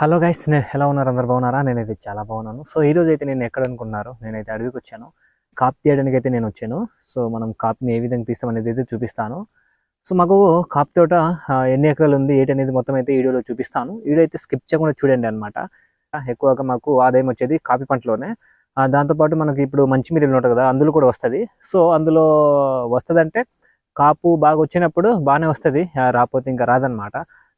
Hello guys నేను ఎలా ఉన్నారు? అందరు బాగున్నారా? నేనైతే చాలా బాగున్నాను. సో ఈ రోజు అయితే నేను ఎక్కడ అనుకున్నారు? నేనైతే అడవికి వచ్చాను. కాప్ తీయడానికి అయితే నేను వచ్చాను. సో మనం కాపీని ఏ విధంగా తీస్తామనేది అయితే చూపిస్తాను. సో మాకు కాప్ తోట ఎన్ని ఎకరాలు ఉంది ఏంటి అనేది మొత్తం అయితే వీడియోలో చూపిస్తాను. వీడియో అయితే స్కిప్ చేయకుండా చూడండి అనమాట ఎక్కువగా మాకు ఆదాయం వచ్చేది కాఫీ పంటలోనే. దాంతోపాటు మనకి ఇప్పుడు మంచి మీరు ఉంటుంది కదా అందులో కూడా వస్తుంది. సో అందులో వస్తుందంటే కాపు బాగా వచ్చినప్పుడు బాగానే వస్తుంది. రాకపోతే ఇంకా రాదనమాట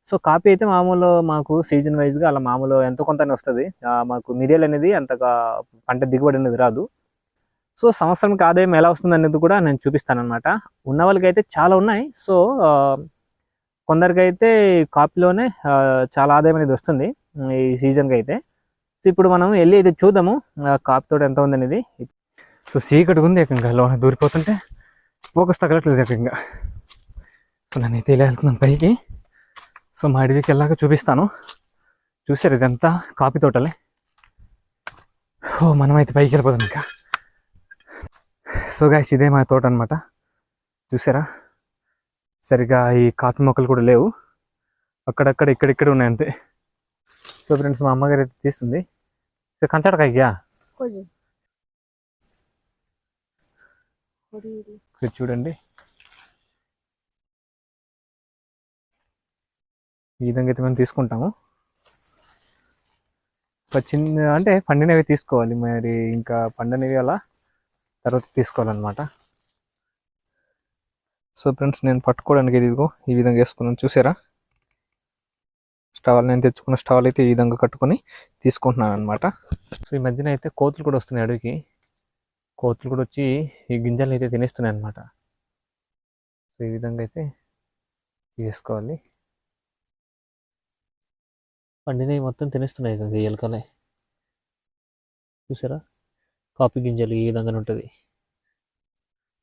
సో కాపీ అయితే మామూలు మాకు సీజన్ వైజ్గా అలా మామూలు ఎంతో కొంతనే వస్తుంది. మాకు మిరియల్ అనేది అంతగా పంట దిగుబడి అనేది రాదు. సో సంవత్సరానికి ఆదాయం ఎలా వస్తుంది అనేది కూడా నేను చూపిస్తాను అనమాట ఉన్న వాళ్ళకైతే చాలా ఉన్నాయి. సో కొందరికి కొందరికైతే కాపీలోనే చాలా ఆదాయం అనేది వస్తుంది. ఈ సీజన్కి అయితే. సో ఇప్పుడు మనం వెళ్ళి అయితే చూద్దాము. కాపీతో కాపీ ఎంత ఉంది అనేది. సో సీకటి ఉంది ఇంకా లోన దూరిపోతుంటే ఫోకస్ తగలట్లేదు ఇంకా సో అయితే ఇలా వెళ్తున్నాను పైకి. సో మా అడవికి వెళ్ళాక చూపిస్తాను. చూసారు ఇదంతా? కాఫీ తోటలే. ఓ మనమైతే పైకి వెళ్ళిపోదాం ఇంకా. సో గాయస్ ఇదే మా తోట అనమాట చూసారా? సరిగా ఈ కాఫీ మొక్కలు కూడా లేవు. అక్కడక్కడ ఇక్కడిక్కడ ఉన్నాయి అంతే. సో ఫ్రెండ్స్ మా అమ్మగారు అయితే తీస్తుంది. సో కంచడకాయ్యా చూడండి. ఈ విధంగా అయితే మేము తీసుకుంటాము. చిన్న అంటే పండినవి తీసుకోవాలి. మరి ఇంకా పండనివి అలా తర్వాత తీసుకోవాలన్నమాట. సో ఫ్రెండ్స్ నేను పట్టుకోవడానికి ఇదిగో ఈ విధంగా వేసుకున్నాను. చూసారా? స్టవల్ నేను తెచ్చుకున్న స్టవల్ అయితే ఈ విధంగా కట్టుకొని తీసుకుంటున్నాను అనమాట సో ఈ మధ్యన అయితే కోతులు కూడా వస్తున్నాయి అడవికి కోతులు కూడా వచ్చి ఈ గింజలు అయితే తినేస్తున్నాయి అనమాట సో ఈ విధంగా అయితే వేసుకోవాలి. పండినవి మొత్తం తినేస్తున్నాయి కదా ఎలుకలే. చూసారా? కాఫీ గింజలు ఈ విధంగా ఉంటుంది.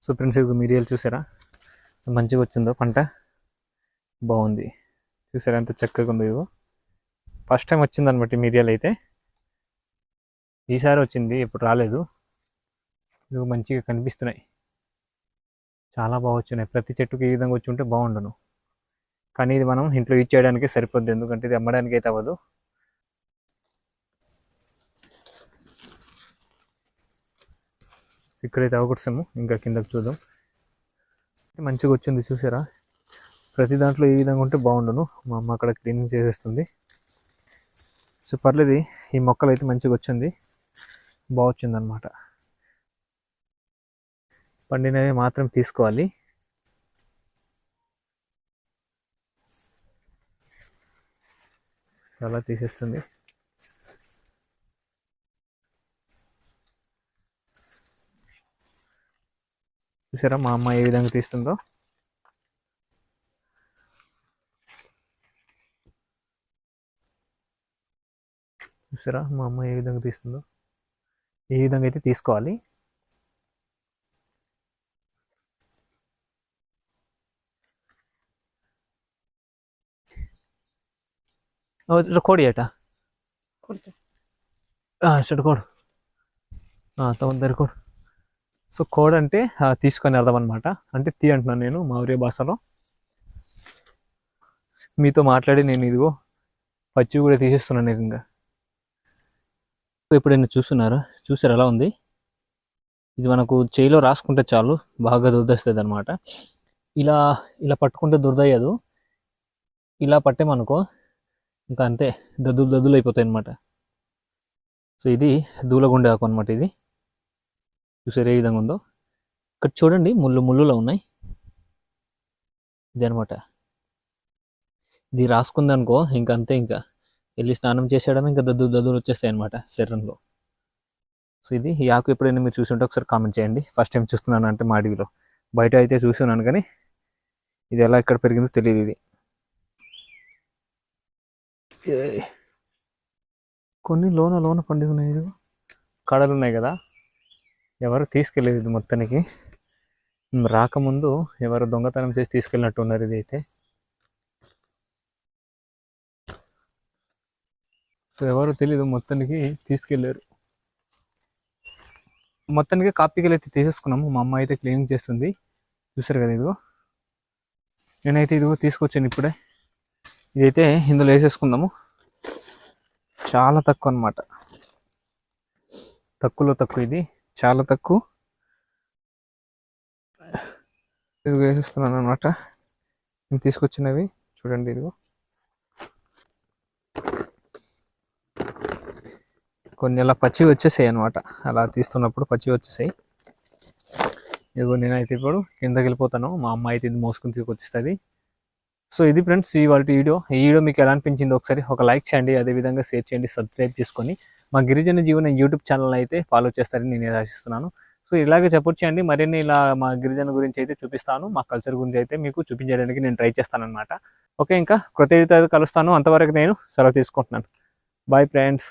సో ఫ్రెండ్స్ ఇప్పుడు చూసారా? మంచిగా వచ్చిందో పంట? బాగుంది. చూసారా ఎంత చక్కగా ఉందో ఇదిగో. ఫస్ట్ టైం వచ్చింది అనమాట ఈ అయితే. ఈసారి వచ్చింది ఇప్పుడు రాలేదు. ఇవి మంచిగా కనిపిస్తున్నాయి. చాలా బాగా వచ్చినాయి. ప్రతి చెట్టుకి ఈ విధంగా వచ్చి ఉంటే బాగుండును. కానీ ఇది మనం ఇంట్లో యూజ్ చేయడానికి సరిపోద్ది. ఎందుకంటే ఇది అమ్మడానికి అయితే అవ్వదు. ఇక్కడైతే అవకొస్తాము ఇంకా కిందకి చూద్దాం. మంచిగా వచ్చింది చూసారా? ప్రతి దాంట్లో ఈ విధంగా ఉంటే బాగుండును. మా అమ్మ అక్కడ క్లీనింగ్ చేసేస్తుంది. సో పర్లేదు. ఈ మొక్కలు అయితే మంచిగా వచ్చింది. బాగా వచ్చిందనమాట పండినవి మాత్రం తీసుకోవాలి. చాలా తీసేస్తుంది. చూసారా మా అమ్మ ఏ విధంగా తీస్తుందో? చూసారా మా అమ్మ ఏ విధంగా తీస్తుందో? ఏ విధంగా అయితే తీసుకోవాలి? కోడి ఏట కొద్ది చెడు కోడు సో కోడ్ అంటే తీసుకొని అర్థం అనమాట అంటే తీ అంటున్నాను నేను మా ఊరి భాషలో. మీతో మాట్లాడి నేను ఇదిగో పచ్చి కూడా తీసేస్తున్నాను ఏకంగా ఎప్పుడైనా చూస్తున్నారా? చూసారు? ఎలా ఉంది? ఇది మనకు చేయిలో రాసుకుంటే చాలు బాగా దురదస్తుంది అనమాట ఇలా ఇలా పట్టుకుంటే దురదయ్యదు. ఇలా పట్టేమనుకో ఇంకా అంతే దద్దులు దద్దులు అయిపోతాయి అనమాట సో ఇది దూలగుండే ఆకు అనమాట ఇది. చూసారు ఏ విధంగా ఉందో? ఇక్కడ చూడండి ముళ్ళు ముళ్ళులో ఉన్నాయి. ఇది అనమాట ఇది రాసుకుంది అనుకో ఇంకా అంతే ఇంకా. వెళ్ళి స్నానం చేసేయడం ఇంకా దద్దు దద్దులు వచ్చేస్తాయి అనమాట శరీరంలో. సో ఇది ఈ ఆకు ఎప్పుడైనా మీరు చూసి ఉంటే ఒకసారి కామెంట్ చేయండి. ఫస్ట్ టైం చూస్తున్నాను అంటే మా అడవిలో బయట అయితే చూస్తున్నాను కానీ ఇది ఎలా ఎక్కడ పెరిగిందో తెలియదు ఇది. కొన్ని లోన లోన పండుగ ఉన్నాయి కడలు ఉన్నాయి కదా. ఎవరు తీసుకెళ్ళేది ఇది మొత్తానికి? రాకముందు ఎవరు దొంగతనం చేసి తీసుకెళ్ళినట్టు ఉన్నారు ఇది అయితే. సో ఎవరు తెలీదు మొత్తానికి తీసుకెళ్ళారు. మొత్తానికి కాపీకలు అయితే తీసేసుకున్నాము. మా అమ్మ అయితే క్లీనింగ్ చేస్తుంది. చూసారు కదా ఇదిగో. నేనైతే ఇదిగో తీసుకొచ్చాను ఇప్పుడే. ఇదైతే ఇందులో వేసేసుకుందాము. చాలా తక్కువ అన్నమాట. తక్కువలో తక్కువ ఇది. చాలా తక్కువ. ఇది వేసేస్తున్నాను అనమాట నేను తీసుకొచ్చినవి. చూడండి ఇదిగో. కొన్ని అలా పచ్చి వచ్చేసాయి అనమాట అలా తీస్తున్నప్పుడు పచ్చి వచ్చేసాయి. ఇదిగో నేనైతే ఇప్పుడు కిందకి వెళ్ళిపోతాను. మా అమ్మ అయితే ఇది మోసుకుని తీసుకొచ్చేస్తుంది. సో ఇది ఫ్రెండ్స్ ఈ వాళ్ళ వీడియో. ఈ వీడియో మీకు ఎలా అనిపించిందో ఒకసారి ఒక లైక్ చేయండి అదేవిధంగా షేర్ చేయండి సబ్స్క్రైబ్ చేసుకొని మా గిరిజన జీవన యూట్యూబ్ ఛానల్ అయితే ఫాలో చేస్తారని నేను ఆశిస్తున్నాను. సో ఇలాగే సపోర్ట్ చేయండి. మరిన్ని ఇలా మా గిరిజన గురించి అయితే చూపిస్తాను. మా కల్చర్ గురించి అయితే మీకు చూపించడానికి నేను ట్రై చేస్తాను ఓకే ఇంకా కృతజ్ఞత కలుస్తాను. అంతవరకు నేను సెలవు తీసుకుంటున్నాను. Bye friends